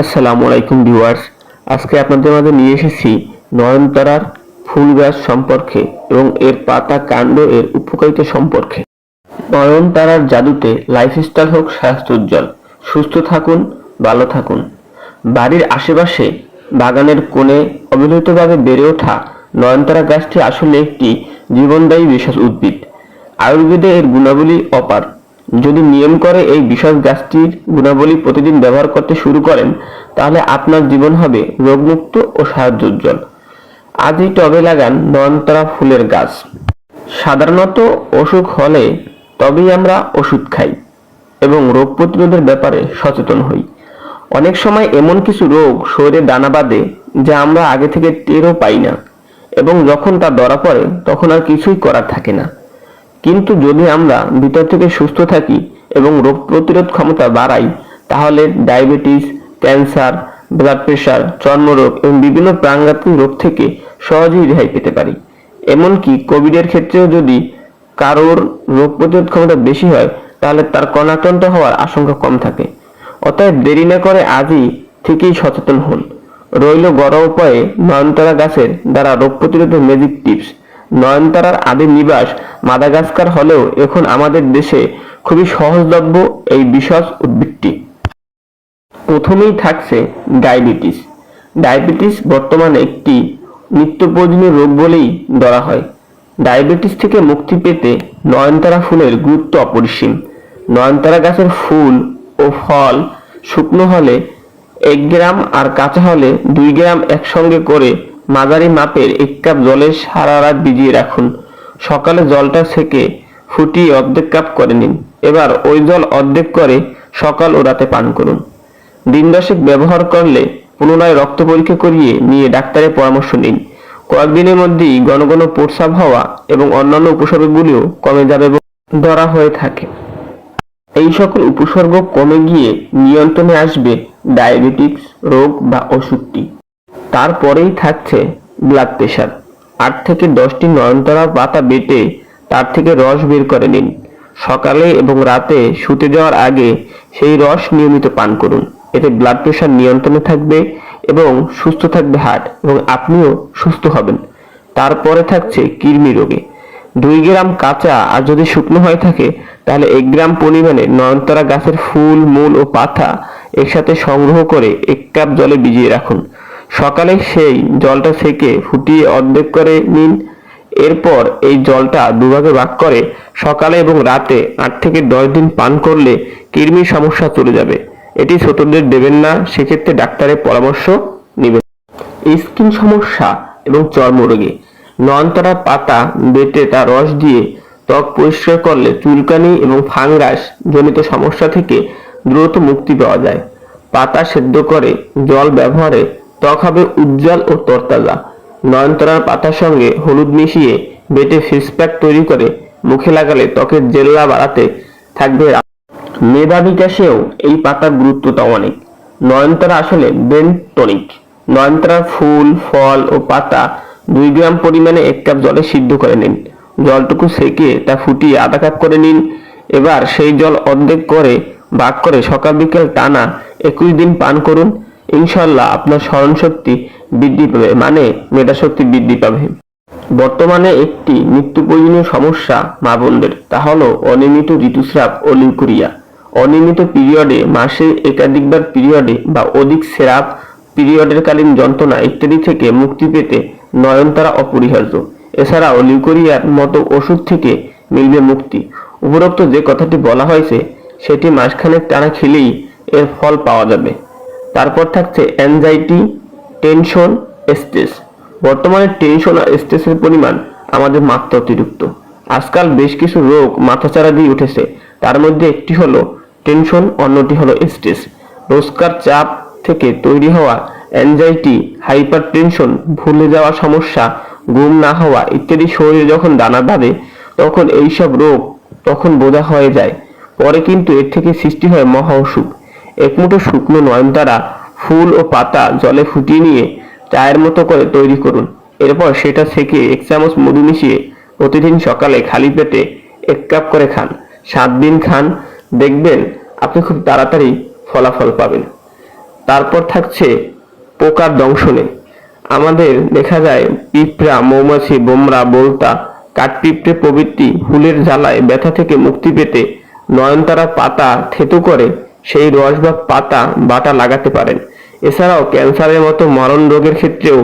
আসসালামু আলাইকুম ভিউয়ার্স, আজকে আপনাদের মাঝে নিয়ে এসেছি নয়নতারার ফুল গাছ সম্পর্কে এবং এর পাতা কাণ্ড, এর উপকারিতা সম্পর্কে। নয়নতারার জাদুতে লাইফস্টাইল হোক স্বাস্থ্যোজ্জ্বল সুস্থ থাকুন, ভালো থাকুন। বাড়ির আশেপাশে বাগানের কোণে অবহেলিতভাবে বেড়ে ওঠা নয়নতারা গাছটি আসলে একটি জীবনদায়ী বিশেষ উদ্ভিদ। আয়ুর্বেদে এর গুণাবলী অপার। যদি নিয়ম করে এই বিশেষ গাছটির গুণাবলী প্রতিদিন ব্যবহার করতে শুরু করেন, তাহলে আপনার জীবন হবে রোগমুক্ত ও সাহায্যোজ্জ্বল। আজই টবে লাগান নয়নতারা ফুলের গাছ। সাধারণত অসুখ হলে তবেই আমরা ওষুধ খাই এবং রোগ প্রতিরোধের ব্যাপারে সচেতন হই। অনেক সময় এমন কিছু রোগ শরীরে দানা বাঁধে যা আমরা আগে থেকে টেরও পাই না এবং যখন তা ধরা পড়ে, তখন আর কিছুই করার থাকে না। কিন্তু যদি আমরা ভিতর থেকে সুস্থ থাকি এবং রোগ প্রতিরোধ ক্ষমতা বাড়াই, তাহলে ডায়াবেটিস, ক্যান্সার, ব্লাড প্রেশার, চর্মরোগ এবং বিভিন্ন প্রাণঘাতী রোগ থেকে সহজেই রেহাই পেতে পারি। এমনকি কোভিডের ক্ষেত্রেও যদি কারোর রোগ প্রতিরোধ ক্ষমতা বেশি হয়, তাহলে তার কর্ণাক্রান্ত হওয়ার আশঙ্কা কম থাকে। অতএব দেরি না করে আজই থেকেই সচেতন হন। রইল গড় উপায়ে নয়নতারা গাছের দ্বারা রোগ প্রতিরোধের ম্যাজিক টিপস নয়নতারার আদি নিবাস মাদাগাস্কার হলেও এখন আমাদের দেশে খুবই সহজলভ্য এই বিশজ উদ্ভিদটি। প্রথমেই থাকছে ডায়াবেটিস। ডায়াবেটিস বর্তমানে একটি নিত্য প্রয়োজনীয় রোগ বলেই ধরা হয়। ডায়াবেটিস থেকে মুক্তি পেতে নয়নতারা ফুলের গুরুত্ব অপরিসীম। নয়নতারা গাছের ফুল ও ফল শুকনো হলে এক গ্রাম আর কাঁচা হলে দুই গ্রাম একসঙ্গে করে মাঝারি মাপের এক কাপ জলে সারা রাত ভিজিয়ে রাখুন। সকালে জলটা সেকে ফুটিয়ে অর্ধেক কাপ করে নিন। এবার ওই জল অর্ধেক করে সকাল ও রাতে পান করুন। দিন দশেক ব্যবহার করলে পুনরায় রক্ত পরীক্ষা করিয়ে নিয়ে ডাক্তারের পরামর্শ নিন। কয়েকদিনের মধ্যেই ঘন ঘন প্রস্রাব হওয়া এবং অন্যান্য উপসর্গগুলিও কমে যাবে ধরা হয়ে থাকে। এই সকল উপসর্গ কমে গিয়ে নিয়ন্ত্রণে আসবে ডায়াবেটিক্স রোগ বা অসুখটি। তারপরেই থাকছে ব্লাড প্রেশার। আট থেকে দশটি নয়নতারা পাতা বেটে তার থেকে রস বের করে নিন। সকালে এবং রাতে শুতে যাওয়ার আগে সেই রস নিয়মিত পান করুন। এতে ব্লাড প্রেশার নিয়ন্ত্রণে থাকবে এবং সুস্থ থাকবে হার্ট এবং আপনিও সুস্থ হবেন। তারপরে থাকছে কৃমি রোগে। দুই গ্রাম কাঁচা আর যদি শুকনো হয়ে থাকে, তাহলে এক গ্রাম পরিমাণে নয়নতারা গাছের ফুল, মূল ও পাতা একসাথে সংগ্রহ করে এক কাপ জলে ভিজিয়ে রাখুন। সকালে সেই জলটা সেকে ফুটিয়ে অর্ধেক করে নিন। এরপর এই জলটা দুভাগে ভাগ করে সকালে এবং রাতে আট থেকে দশ দিন পান করলে কৃমির সমস্যা চলে যাবে। এটি ছোটদের দেবেন না, সেক্ষেত্রে ডাক্তারের পরামর্শ নেবেন। স্কিন সমস্যা এবং চর্মরোগে। নয়নতারার পাতা বেটে তার রস দিয়ে ত্বক পরিষ্কার করলে চুলকানি এবং ফাঙ্গাস জনিত সমস্যা থেকে দ্রুত মুক্তি পাওয়া যায়। পাতা সেদ্ধ করে জল ব্যবহারে ত্বক হবে উজ্জ্বল ও তরতাজা। নয়নতরার পাতার সঙ্গে হলুদ মিশিয়ে বেটে ফেস প্যাক তৈরি করে মুখে লাগালে ত্বকের জেল্লা বাড়াতে থাকবে মেধা বিকাশেও এই পাতার গুরুত্বটা অনেক। নয়নতারা আসলে ব্রেন টনিক। নয়নতারার ফুল, ফল ও পাতা দুই গ্রাম পরিমাণে এক কাপ জলে সিদ্ধ করে নিন। জলটুকু সেকে তা ফুটিয়ে আধা কাপ করে নিন। এবার সেই জল অর্ধেক করে ভাগ করে সকাল বিকেল টানা একুশ দিন পান করুন। ইনশাল্লাহ আপনার স্মরণশক্তি বৃদ্ধি পাবে মানে মেধাশক্তি বৃদ্ধি পাবে। বর্তমানে একটি নিত্য প্রয়োজনীয় সমস্যা মা বোনদের, তা হলো অনিয়মিত ঋতুস্রাব ও লিউকুরিয়া। অনিয়মিত পিরিয়ডে মাসে একাধিকবার পিরিয়ডে বা অধিক স্রাব পিরিয়ডের কালীন যন্ত্রণা ইত্যাদি থেকে মুক্তি পেতে নয়নতারা অপরিহার্য। এছাড়াও লিউকোরিয়ার মতো ওষুধ থেকে মিলবে মুক্তি। উপরোক্ত যে কথাটি বলা হয়েছে, সেটি মাসখানেক টানা খেলেই এর ফল পাওয়া যাবে। তারপর থাকছে অ্যাংজাইটি টেনশন স্ট্রেস বর্তমানে টেনশন আর স্ট্রেসের পরিমাণ আমাদের মাত্রা অতিরিক্ত। আজকাল বেশ কিছু রোগ মাথাচাড়া দিয়ে উঠেছে। তার মধ্যে একটি হলো টেনশন অন্যটি হলো স্ট্রেস রোজকার চাপ থেকে তৈরি হওয়া অ্যাংজাইটি হাইপার টেনশন ভুলে যাওয়া সমস্যা, ঘুম না হওয়া ইত্যাদি শরীরে যখন দানা বাঁধে, তখন এইসব রোগ তখন বোঝা হয়ে যায়। পরে কিন্তু এর থেকে সৃষ্টি হয় মহা অসুখ। একমুঠো শুকনো নয়নতারা ফুল ও পাতা জলে ফুটিয়ে নিয়ে চায়ের মতো করে তৈরি করুন। এরপর সেটা সেকে এক চামচ মধু মিশিয়ে প্রতিদিন সকালে খালি পেটে এক কাপ করে খান। সাত দিন খান। দেখবেন আপনি খুব তাড়াতাড়ি ফলাফল পাবেন। তারপর থাকছে পোকার দংশনে। আমাদের দেখা যায় পিঁপড়া, মৌমাছি, বোমরা, বোলতা, কাঠপিঁপড়ে প্রভৃতি ফুলের জ্বালায় ব্যথা থেকে মুক্তি পেতে নয়নতারা পাতা থেতু করে সেই রস বা পাতা বাটা লাগাতে পারেন। এছাড়াও ক্যান্সারের মতো মরণ রোগের ক্ষেত্রেও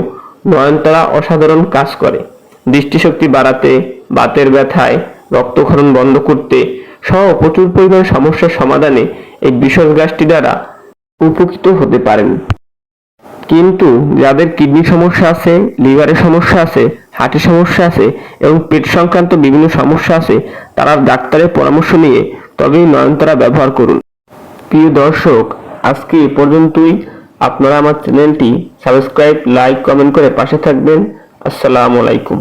নয়নতারা অসাধারণ কাজ করে। দৃষ্টিশক্তি বাড়াতে, বাতের ব্যথায়, রক্তক্ষরণ বন্ধ করতে সহ প্রচুর পরিমাণ সমস্যার সমাধানে এই বিশজ গাছটি দ্বারা উপকৃত হতে পারেন। কিন্তু যাদের কিডনি সমস্যা আছে, লিভারের সমস্যা আছে, হার্টের সমস্যা আছে এবং পেট সংক্রান্ত বিভিন্ন সমস্যা আছে, তারা ডাক্তারের পরামর্শ নিয়ে তবেই নয়নতারা ব্যবহার করুন। প্রিয় দর্শক, আজকে এ পর্যন্তই। আপনারা আমার চ্যানেলটি সাবস্ক্রাইব, লাইক, কমেন্ট করে পাশে থাকবেন। আসসালামু আলাইকুম।